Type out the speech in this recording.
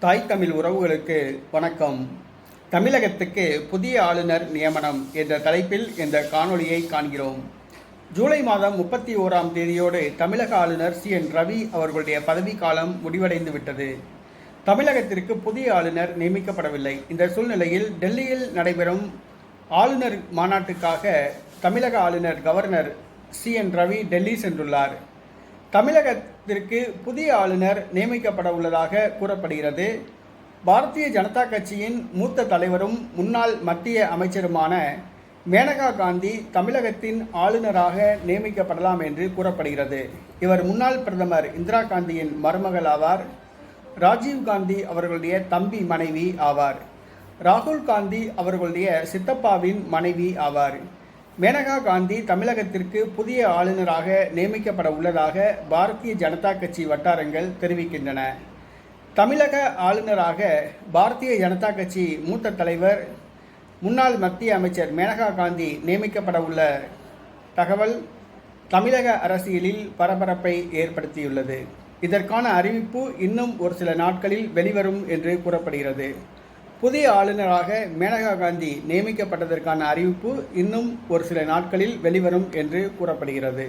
தாய் தமிழ் உறவுகளுக்கு வணக்கம். தமிழகத்துக்கு புதிய ஆளுநர் நியமனம் என்ற தலைப்பில் இந்த காணொளியை காண்கிறோம். ஜூலை மாதம் முப்பத்தி ஓராம் தேதியோடு தமிழக ஆளுநர் சி. என். ரவி அவர்களுடைய பதவிக்காலம் முடிவடைந்து விட்டது. தமிழகத்திற்கு புதிய ஆளுநர் நியமிக்கப்படவில்லை. இந்த சூழ்நிலையில் டெல்லியில் நடைபெறும் ஆளுநர் மாநாட்டுக்காக தமிழக ஆளுநர் governor C. N. Ravi Delhi சென்றுள்ளார். தமிழகத்திற்கு புதிய ஆளுநர் நியமிக்கப்பட உள்ளதாக கூறப்படுகிறது. பாரதிய ஜனதா கட்சியின் மூத்த தலைவரும் முன்னாள் மத்திய அமைச்சருமான மேனகா காந்தி தமிழகத்தின் ஆளுநராக நியமிக்கப்படலாம் என்று கூறப்படுகிறது. இவர் முன்னாள் பிரதமர் இந்திரா காந்தியின் மருமகள் ஆவார். ராஜீவ் காந்தி அவர்களுடைய தம்பி மனைவி ஆவார். ராகுல் காந்தி அவர்களுடைய சித்தப்பாவின் மனைவி ஆவார். மேனகா காந்தி தமிழகத்திற்கு புதிய ஆளுநராக நியமிக்கப்பட உள்ளதாக பாரதிய ஜனதா கட்சி வட்டாரங்கள் தெரிவிக்கின்றன. தமிழக ஆளுநராக பாரதிய ஜனதா கட்சி மூத்த தலைவர் முன்னாள் மத்திய அமைச்சர் மேனகா காந்தி நியமிக்கப்பட உள்ள தகவல் தமிழக அரசியலில் பரபரப்பை ஏற்படுத்தியுள்ளது. இதற்கான அறிவிப்பு இன்னும் ஒரு சில நாட்களில் வெளிவரும் என்று கூறப்படுகிறது. புதிய ஆளுநராக மேனகா காந்தி நியமிக்கப்பட்டதற்கான அறிவிப்பு இன்னும் ஒரு சில நாட்களில் வெளிவரும் என்று கூறப்படுகிறது.